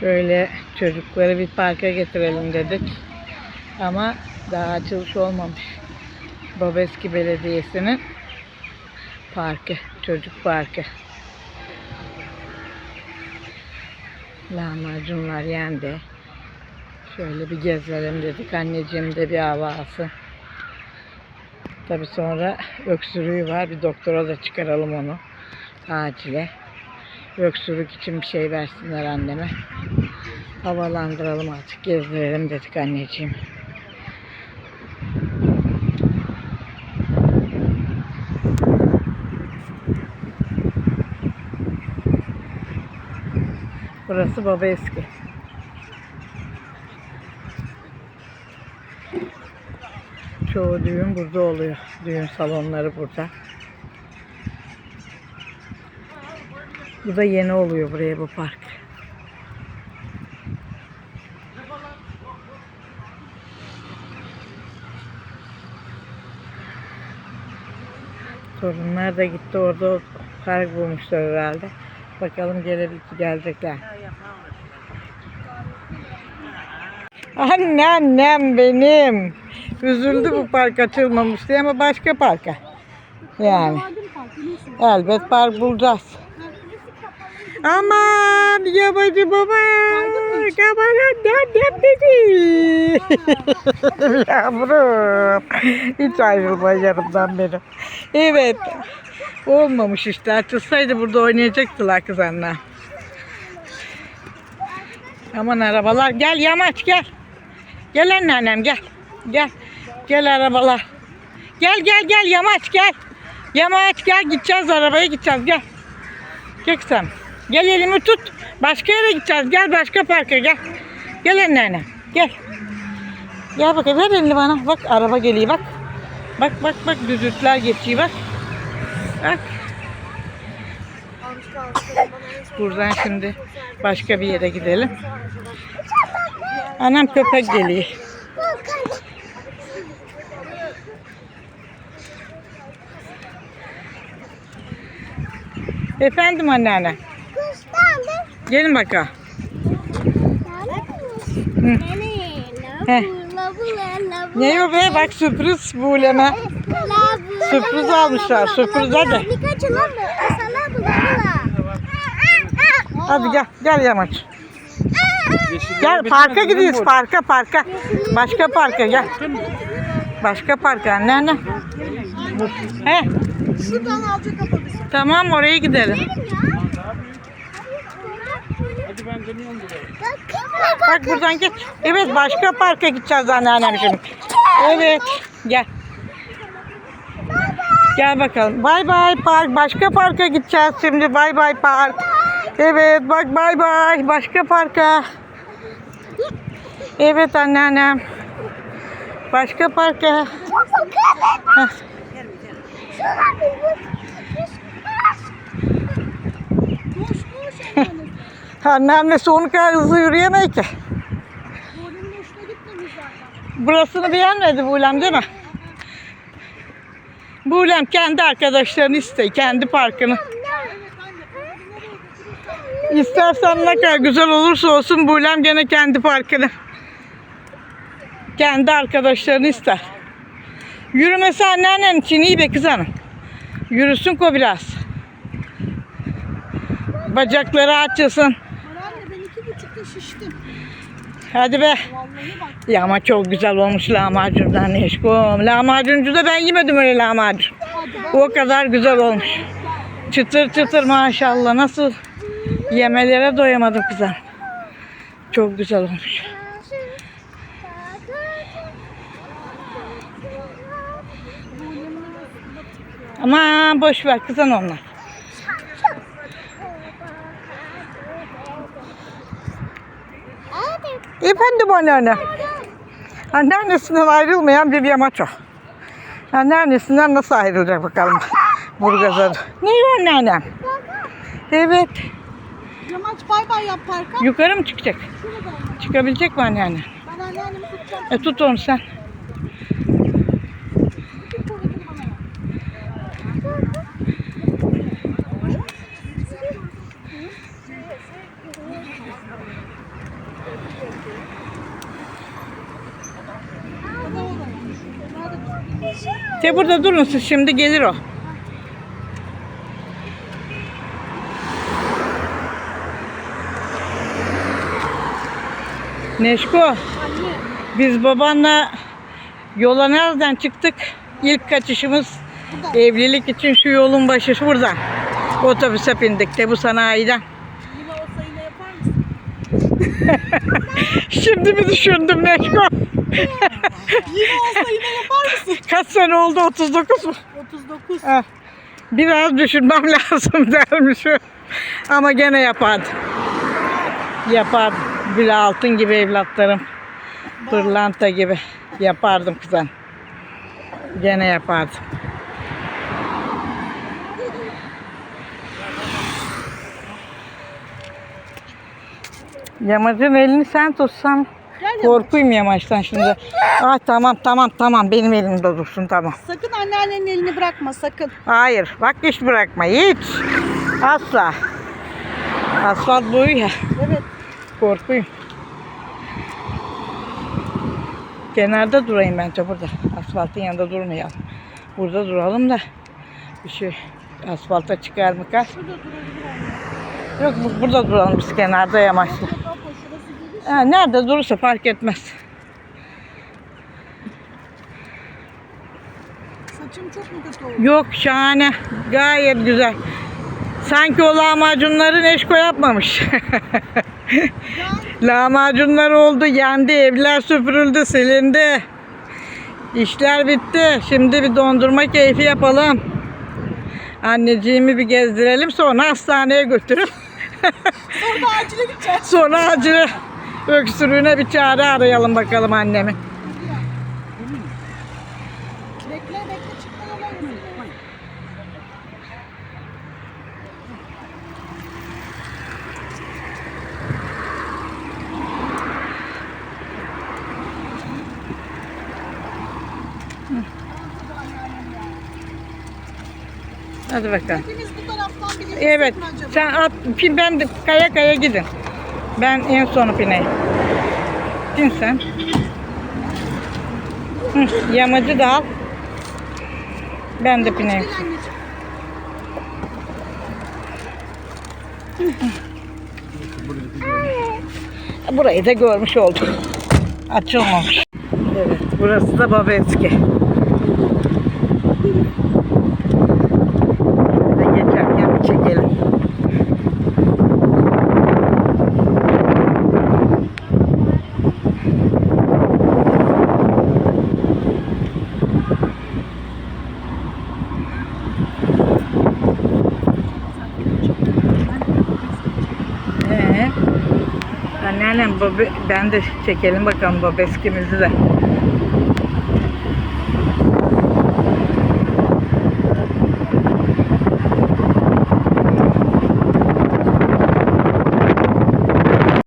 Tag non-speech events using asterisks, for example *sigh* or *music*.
Şöyle çocukları bir parka getirelim dedik. Ama daha açılış olmamış. Babeski Belediyesi'nin parkı, çocuk parkı. Lahmacunlar yendi. Şöyle bir gezelim dedik. Anneciğim de bir hava alsın. Tabii sonra öksürüğü var. Bir doktora da çıkaralım onu. Acile. Öksürük için bir şey versinler anneme. Havalandıralım artık. Gezdirelim dedik anneciğim. Burası Baba Eski. Çoğu düğün burada oluyor. Düğün salonları burada. Bu da yeni oluyor buraya bu park. Torunlar da gitti orada park bulmuşlar herhalde. Bakalım gelebilir gelecekler. Anneannem benim. Üzüldü bu park açılmamış diye ama başka parka. Yani. Elbet park bulacağız. Aman yabacı baba. Kameran annem dedi. *laughs* Yavrum. Hiç ayrılma yanımdan benim. Evet. Olmamış işte. Açılsaydı burada oynayacaktılar kız anne. Aman arabalar. Gel yamaç gel. Gel anneannem gel. Gel. Gel arabalar. Gel gel gel yamaç gel. Yamaç gel gideceğiz arabaya gideceğiz gel. Gel sen. Gel elimi tut. Başka yere gideceğiz. Gel başka parka gel. Gel anneanne. Gel. Gel bakayım ver elini bana. Bak araba geliyor bak. Bak bak bak düdükler geçiyor bak. Bak. Buradan şimdi başka bir yere gidelim. Anam köpek geliyor. Efendim anneanne. Gelin bakalım. Ne o be? Bak sürpriz bu uleme. Sürpriz almışlar. Sürpriz hadi. Hadi gel. Gel Yamaç. Gel parka gidiyoruz. Parka parka. Başka parka gel. Başka parka anneanne. He. Şuradan alacak. Tamam oraya gidelim. Bak buradan geç. Evet başka parka gideceğiz anneannem şimdi. Evet gel. Gel bakalım. Bay bay park. Başka parka gideceğiz şimdi. Bay bay park. Evet bak bay bay. Başka parka. Evet anneannem. Başka parka. Heh. Koş koş efendim. Anneannesi onu kadar hızlı yürüyemiyor ki. Boynunun hoşuna gitmemiş zaten. Burasını beğenmedi Buğlem değil mi? Buğlem kendi arkadaşlarını istiyor. Kendi parkını. İstersen ne kadar güzel olursa olsun Buğlem gene kendi parkını. Kendi arkadaşlarını ister. Yürümesi anneannen için iyi be kız hanım. Yürüsün ko biraz. Bacakları açılsın. Anne ben iki buçukta şiştim. Hadi be. Vallahi bak. Ya ama çok güzel olmuş lahmacundan Neşkom. Lahmacuncu da ben yemedim öyle lahmacun. O kadar güzel olmuş. Çıtır çıtır maşallah. Nasıl yemelere doyamadım kızım. Çok güzel olmuş. Aman boş ver kızın onlar. Efendim anneanne. Anneannesinden ayrılmayan bir yamaç o. Anneannesinden nasıl ayrılacak bakalım. Burgaz'a. Ne o anneannem? Evet. Yamaç bay bay yap parka. Yukarı mı çıkacak? Şurada. Çıkabilecek mi anneanne? Ben anneannemi tutacağım. E tut onu sen. Tut tuvaletini bana yap. Burada o da var. De burada durun siz şimdi gelir o. Neşko, Anne. biz babanla yola nereden çıktık? İlk kaçışımız Burada. evlilik için şu yolun başı buradan. Otobüse bindik de bu sanayiden. Yine o yapar mısın? Şimdi mi düşündüm Neşko? *laughs* Yine o sayıyla yapar mısın? Kaç sene oldu? 39 mu? 39. Heh, Biraz düşünmem *laughs* lazım dermişim. Ama gene yapardım. Yapardım. Gül altın gibi evlatlarım. Pırlanta gibi. Yapardım kızım. Gene yapardım. Yamacın elini sen tutsan. Korkuyum yamaçtan şimdi. Ah tamam tamam tamam benim elimde dursun tamam. Sakın anneannenin elini bırakma sakın. Hayır. Bak hiç bırakma. Hiç. Asla. Asfalt boyu ya. Evet. Korkuyum. Kenarda durayım bence burada. Asfaltın yanında durmayalım. Burada duralım da bir şey asfalta çıkar mı kaç? Anne. Yok bu- burada duralım biz kenarda yamaçlı. Ha, nerede durursa fark etmez. Saçım çok mu kötü oldu? Yok şahane. Gayet güzel. Sanki o lahmacunları Neşko yapmamış. *laughs* Lahmacunlar oldu, yendi, evler süpürüldü, silindi. İşler bitti. Şimdi bir dondurma keyfi yapalım. Anneciğimi bir gezdirelim sonra hastaneye götürüp Sonra acile gideceğiz. sonra acile öksürüğüne bir çare arayalım bakalım annemi. Bekle bekle Hadi bakalım. Hepimiz bu taraftan bir Evet. Sen at, ben de kaya kaya gidin. Ben en sonu pineyim. Bin sen. Hı, yamacı da al. Ben de anneciğim. Burayı da görmüş olduk. Açılmamış. Evet, burası da Babeski. Şöyle geçerken bir çekelim. Ee, anneannem babe, ben de çekelim bakalım babeskimizi de.